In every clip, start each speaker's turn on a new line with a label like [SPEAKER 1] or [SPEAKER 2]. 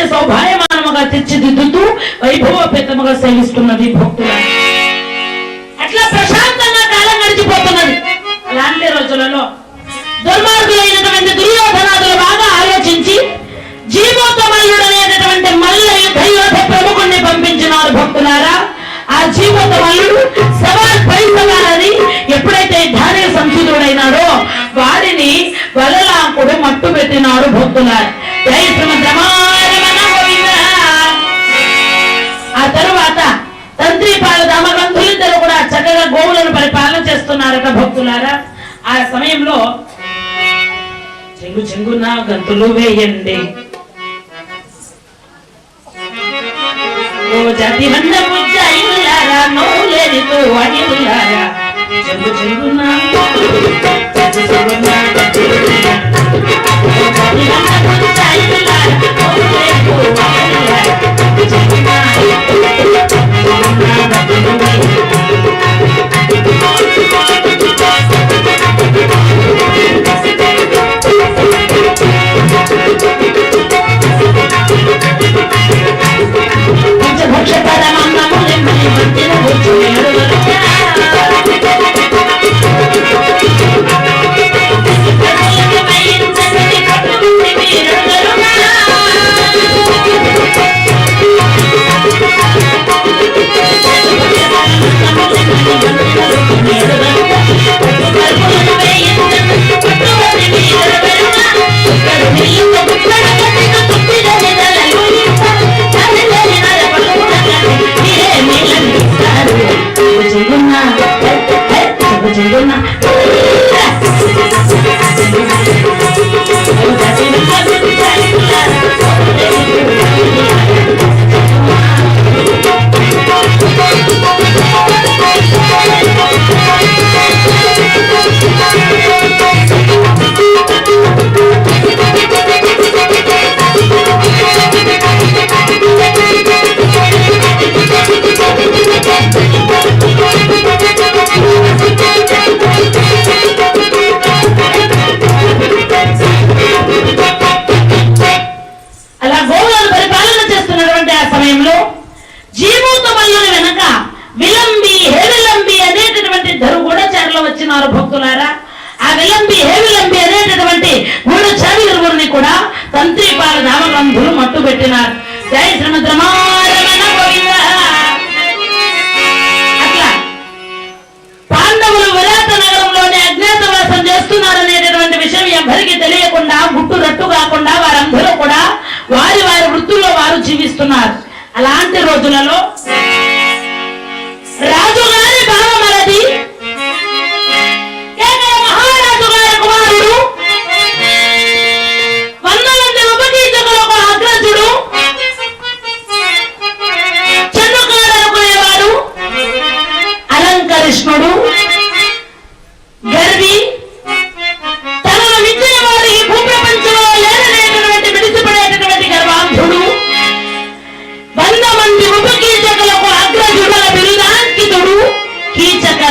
[SPEAKER 1] నిత్య సౌభాయమానముగా తీర్చిదిద్దుతూ వైభవపేతముగా సేవిస్తున్నది భక్తుల. అట్లా ప్రశాంతంగా కాలం గడిచిపోతున్నది. అలాంటి రోజులలో దుర్మార్గులైనటువంటి దుర్యోధనాదులు బాగా ఆలోచించి జీవోత్తమల్లుడు అనేటటువంటి మల్ల యుద్ధ యోధ ప్రముఖుణ్ణి పంపించినారు భక్తులారా. ఆ జీవోత్తమల్లుడు సవాల్ పై ఎప్పుడైతే ధార్య సంసిధుడైనాడో వారిని వలలాంకుడు మట్టు పెట్టినాడు భక్తులారు ఆ సమయంలో చెంగు చెంగున గంతులు వేయండి ఓ జాతి వంద ముజ్జాయిల్లారా నోలేనితో వాడిల్లారా చెంగు చెంగున చెంగు చెంగున గంతులు వేయండి. వారి వారి వృత్తుల్లో వారు జీవిస్తున్నారు. అలాంటి రోజులలో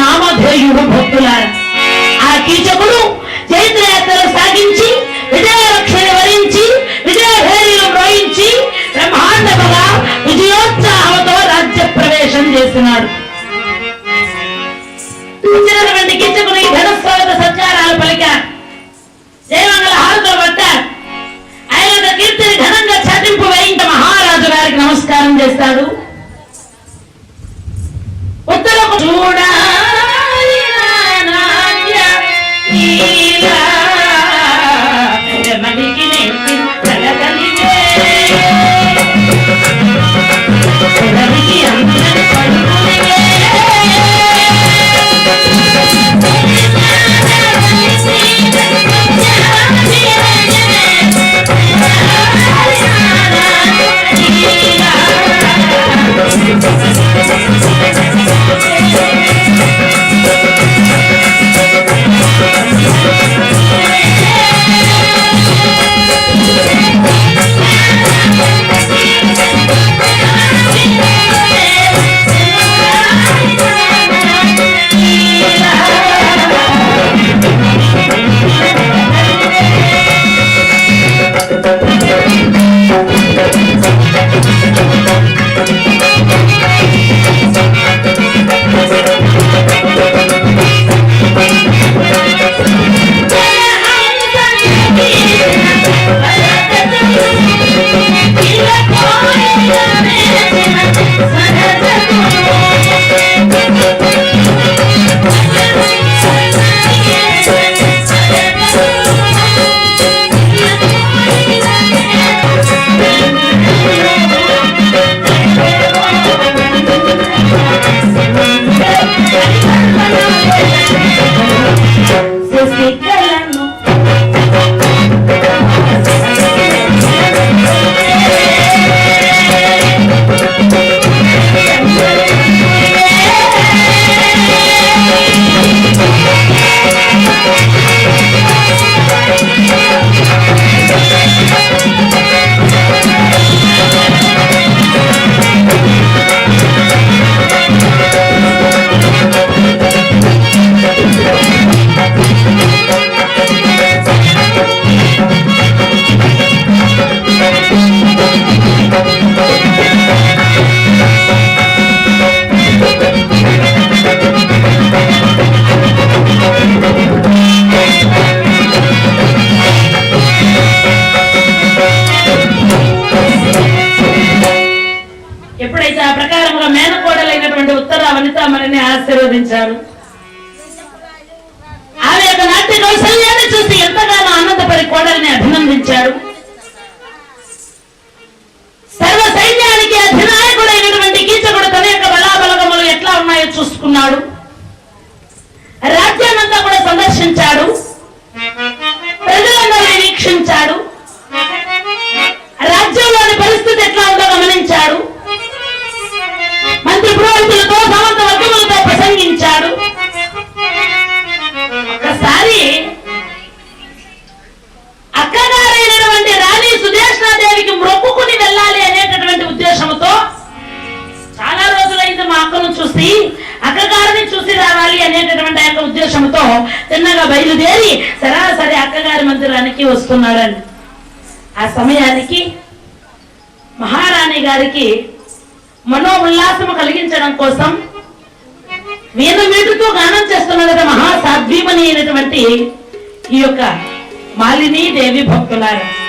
[SPEAKER 1] నామధేయుడు భక్తుల ఆ కీచకుడు చైత్రయాత్రలు సాగించి విజయరక్షణ వరించి విజయభేరీలు రోయించి బ్రహ్మాండముగా విజయోత్సాహంతో రాజ్య ప్రవేశం చేసినాడు వచ్చినటువంటి కీచకుడు ఈ ఘనస్వాగత సత్కారాలు పలికారు. జయమంగళ హారతులు పట్టారు. ఆయన కీర్తిని ఘనంగా చదింపు వేయింట మహారాజు గారికి నమస్కారం చేస్తాడు. ఉత్తరపు చూడా yeah. Thank you. హరిని దేవి భక్తులారా.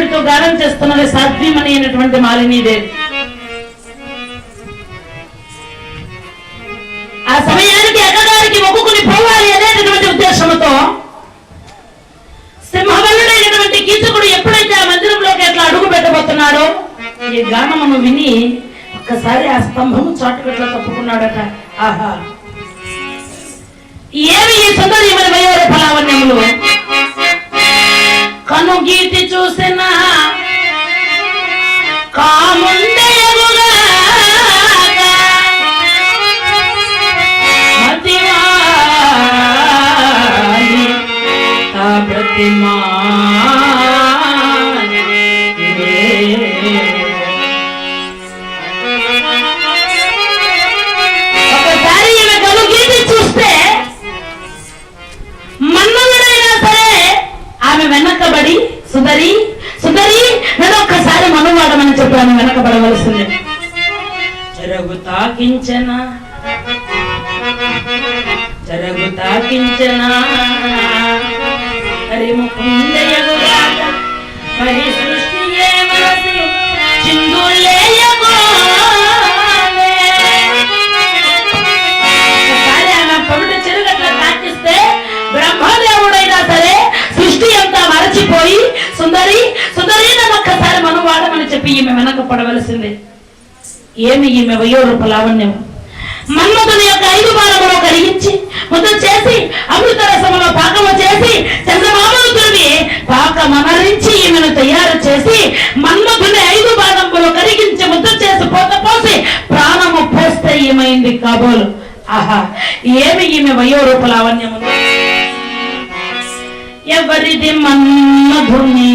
[SPEAKER 1] ప్రియుడితో గానం చేస్తున్నది సాధ్వీమణి అయినటువంటి మాలినీదేవి ఆ సమయానికి ఎగడానికి మొక్కుకుని పోవాలి అనేటటువంటి ఉద్దేశంతో సింహవల్లుడైనటువంటి కీచకుడు ఎప్పుడైతే ఆ మందిరంలోకి అట్లా అడుగు పెట్టబోతున్నాడో ఈ గానమును విని ఒక్కసారి ఆ స్తంభము చాటుకట్లా తప్పుకున్నాడట. ఆహా. ఏమి ఈ సుందరి మన వయోర ఫలావన్యములు కను గీతి చూసిన కాముండయగుగాక ప్రతిమా పడవలసిందే. ఏమి ఈమె వయోరూప లావణ్యం? మన్మధుని యొక్క ఐదు బాలములు కలిగించి ముద్ద చేసి అమృత రసములో పాకము చేసి చంద్రమామను తురిమి పాకమనరించి ఈమెను తయారు చేసి మన్మధుని ఐదు భాగములు కరిగించి ముద్ద చేసి పోత పోసి ప్రాణము పోస్తే ఏమైంది కాబోలు? ఆహా ఏమి ఈమె వయోరూప లావణ్యము ఎవరిది మన్మధుని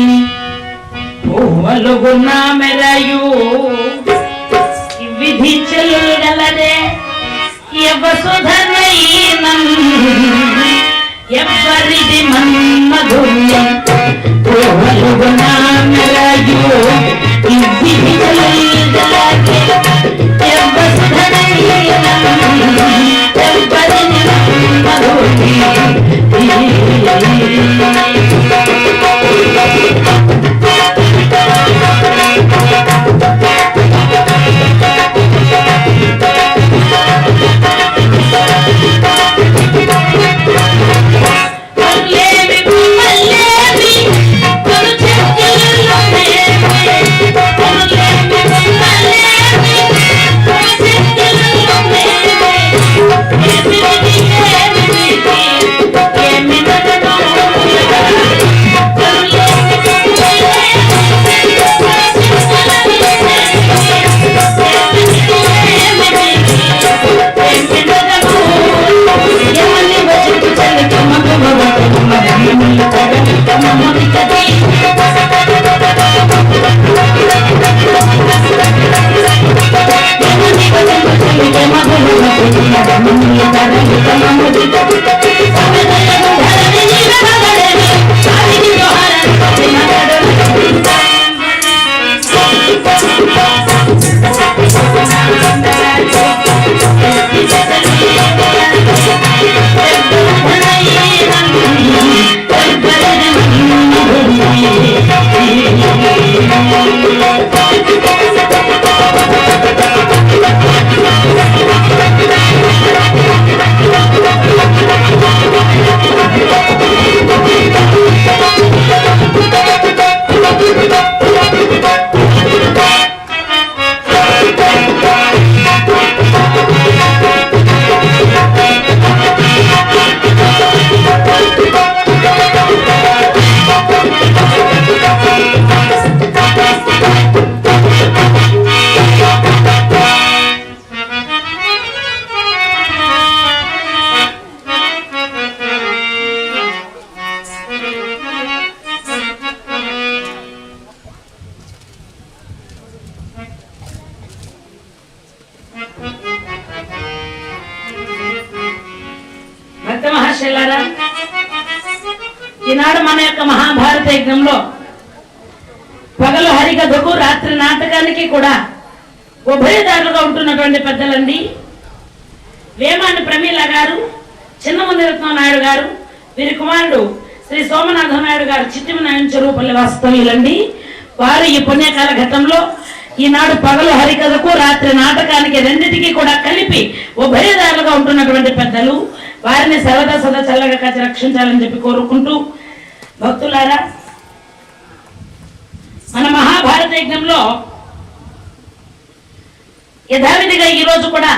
[SPEAKER 1] పువ్వలుగున్న మెరయు. విధి చెల్లుగలదే యవసుధనైనం ఎవరిది మన్మధుర్యం పువ్వలుగున్న మెరయు. విధి చెల్లుగలదే యవసుధనైనం ఎవరిది మల్లేవి ఉంటున్నటువంటి వేమాని ప్రమీల గారు చిన్నమునిరత్న నాయుడు గారు వీరి కుమారుడు శ్రీ సోమనాథ నాయుడు గారు చిట్టిమ నాయన చెరువుపల్లి వాస్తవ్యులండి వారు ఈ పుణ్యకాల ఘట్టంలో ఈనాడు పగలు హరికథకు రాత్రి నాటకానికి రెండింటికి కూడా కలిపి ఉభయదారులుగా ఉంటున్నటువంటి పెద్దలు. వారిని సరదా సదా చల్లగా కాచి రక్షించాలని చెప్పి కోరుకుంటూ భక్తులారా మన మహాభారత యజ్ఞంలో యథావిధిగా ఈ రోజు కూడా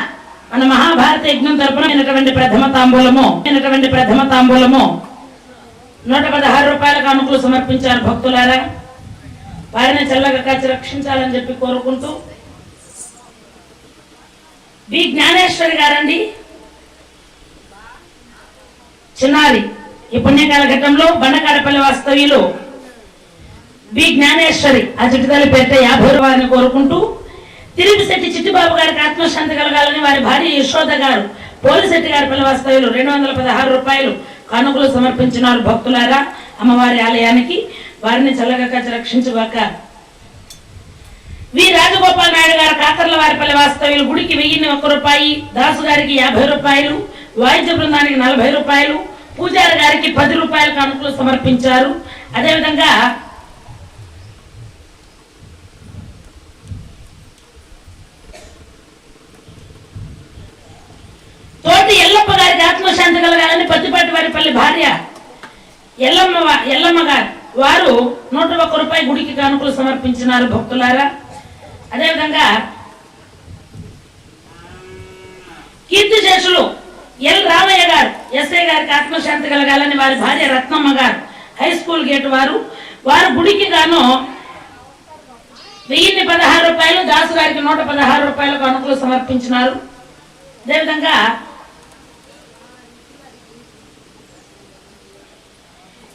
[SPEAKER 1] మన మహాభారత యజ్ఞం తరపున ప్రథమ తాంబూలము అయినటువంటి ప్రథమ తాంబూలము నూట పదహారు రూపాయలకు అనుకులు సమర్పించారు భక్తులారా. వారిని చల్లగా కాచి రక్షించాలని చెప్పి కోరుకుంటూ బి జ్ఞానేశ్వరి గారండి. చిన్నారి ఈ పుణ్యకాల ఘట్టంలో బండకాడపల్లి వాస్తవ్యులు బి జ్ఞానేశ్వరి ఆ చిట్టుతల్లి పేరిట యాభై రూపాయలని కోరుకుంటూ తిరిగిశెట్టి చిట్టిబాబు గారికి ఆత్మశాంతి కలగాలని వారి భార్య యశోద గారు పోలిశెట్టి గారి పిల్లవాస్తవ్యులు రెండు వందల పదహారు రూపాయలు కానుకలు సమర్పించినారు భక్తులారా అమ్మవారి ఆలయానికి. వారిని చల్లగా కాచి రక్షించుగాక. వి రాజగోపాల్ నాయుడు గారు కాకర్ల వారిపల్లి వాస్తవ్యులు గుడికి వెయ్యిన్ని ఒక్క రూపాయి దాసు గారికి యాభై రూపాయలు వాయిద్య బృందానికి నలభై రూపాయలు పూజారి గారికి పది రూపాయల కానుకలు సమర్పించారు. అదేవిధంగా తోటి ఆత్మశాంతి కలగాలని పత్తిపాటి వారిపల్లి భార్య ఎల్లమ్మ ఎల్లమ్మ గారు వారు నూట ఒక్క రూపాయి గుడికి కానుకలు సమర్పించినారు భక్తులారా. అదేవిధంగా కీర్తిశేషులు ఎల్ రామయ్య గారు ఎస్ఐ గారికి ఆత్మశాంతి కలగాలని వారి భార్య రత్నమ్మ గారు హై స్కూల్ గేట్ వారు వారు గుడికి గాను వెయ్యిన్ని పదహారు రూపాయలు దాసు గారికి నూట పదహారు రూపాయలకు అనుకులు సమర్పించినారు. అదేవిధంగా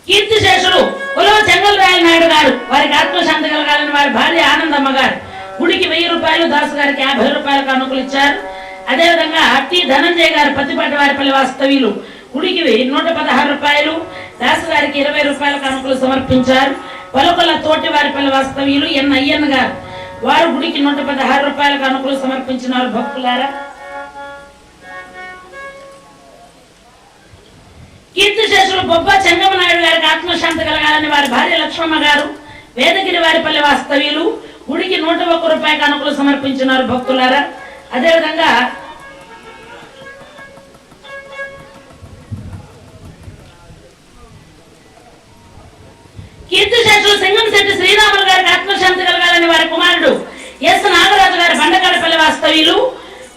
[SPEAKER 1] కీర్తిశేషులు కులవ చెంగల్రాయల నాయుడు గారు వారికి ఆత్మశాంతి కలగాలని వారి భార్య ఆనందమ్మ గారు. గుడికి వెయ్యి రూపాయలు దాసు గారికి యాభై రూపాయలకు అనుకులు ఇచ్చారు. అదేవిధంగా అట్టి ధనంజయ గారు పత్తిపాటి వారిపల్లి వాస్తవ్యులు. గుడికి నూట పదహారు రూపాయలు దాసు గారికి ఇరవై రూపాయలకు అనుకులు సమర్పించారు. పలుకల తోటి వారిపల్లి వాస్తవ్యులు ఎన్ అయ్యన్ గారు. వారు గుడికి నూట పదహారు రూపాయలకు అనుకులు సమర్పించినారు భక్తులారా. కీర్తిశేషులు బొబ్బ చెంగమనాయుడు గారికి ఆత్మశాంతి కలగాలని వారి భార్య లక్ష్మమ్మ గారు వేదగిరి వారిపల్లి వాస్తవ్యులు గుడికి నూట ఒక్క రూపాయి అనుకులు సమర్పించినారు భక్తులారా. అదేవిధంగా కీర్తిశేషులు సింగంశెట్టి శ్రీరాములు గారికి ఆత్మశాంతి కలగాలని వారి కుమారుడు ఎస్ నాగరాజు గారి బండకాడపల్లి వాస్తవ్యులు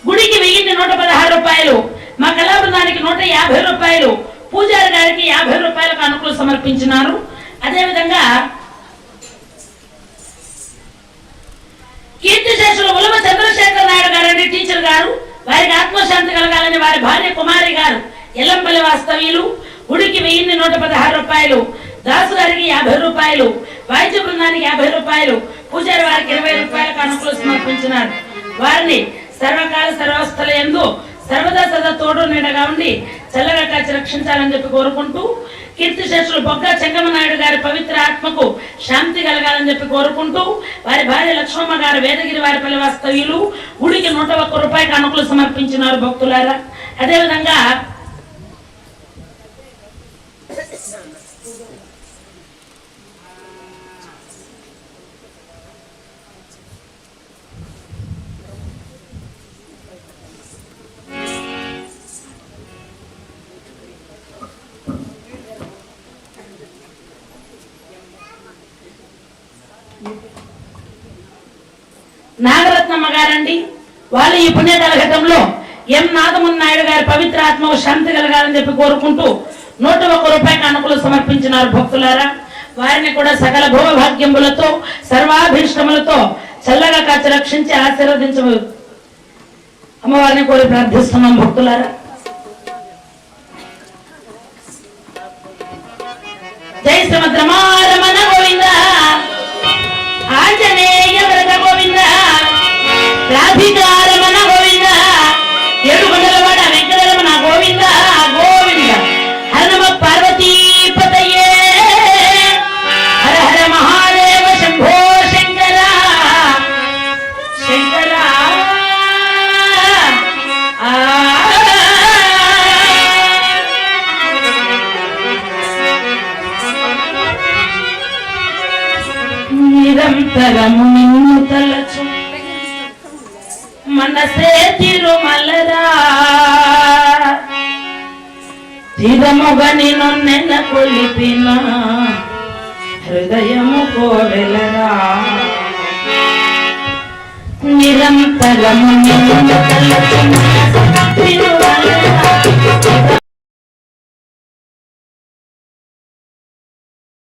[SPEAKER 1] గుడికి వెయ్యిన్ని నూట పదహారు రూపాయలు మా కళాబృందానికి నూట యాభై రూపాయలు పూజారి గారికి యాభై రూపాయలకు అనుకులు సమర్పించినారు. అదేవిధంగా కీర్తిశేషులు ఉలవ చంద్రశేఖర నాయుడు గారండి టీచర్ గారు. వారికి ఆత్మశాంతి కలగాలని వారి భార్య కుమారి గారు ఎల్లంపల్లి వాస్తవ్యులు. గుడికి వెయ్యిన్ని నూట పదహారు రూపాయలు. దాసు గారికి యాభై రూపాయలు. వాయిద్య బృందానికి యాభై రూపాయలు. పూజారి వారికి ఇరవై రూపాయలకు అనుకులు సమర్పించినారు. వారిని సర్వకాల సర్వస్థల ఎందు సర్వదా సదా తోడు నిండగా ఉండి చల్లగా కాచి రక్షించాలని చెప్పి కోరుకుంటూ కీర్తిశేషులు బొగ్గ చెంగమనాయుడు గారి పవిత్ర ఆత్మకు శాంతి కలగాలని చెప్పి కోరుకుంటూ వారి భార్య లక్ష్మమ్మ గారు వేదగిరి వారి పల్లె వాస్తవ్యులు గుడికి నూట ఒక్క రూపాయికి అనుకులు సమర్పించినారు భక్తులారా. అదేవిధంగా నాగరత్నమ్మ గారండి. వాళ్ళు ఈ పుణ్యకాల ఘట్టంలో ఎం నాగమన్ నాయుడు గారి పవిత్ర ఆత్మకు శాంతి కలగాలని చెప్పి కోరుకుంటూ నూట ఒక్క రూపాయికి అనుకులు సమర్పించినారు భక్తులారా. వారిని కూడా సకల భోగభాగ్యములతో సర్వాభీష్టములతో చల్లగా కాచి రక్షించి ఆశీర్వదించ అమ్మవారిని కోరి ప్రార్థిస్తున్నాం భక్తులారా. జై శ్రీమద్ గోవిందా. ಸೀತಾರಮಣ ಗೋವಿಂದ ಏಳುಗೊಂಡಲವಾಡ ವೆಂಕಟರಮಣ ಗೋವಿಂದ ಗೋವಿಂದ ಹರ ನಮ ಪಾರ್ವತಿ ಪತಯೇ ಹರ ಹರ ಮಹಾದೇವ ಶಂಭೋ ಶಂಕರ ಶಂಕರ ನಿರಂತರ ಮುನಿ శిరముగా నేను కొలిపిన. హృదయము కోరెలరా నిరంతరము నిరంతరము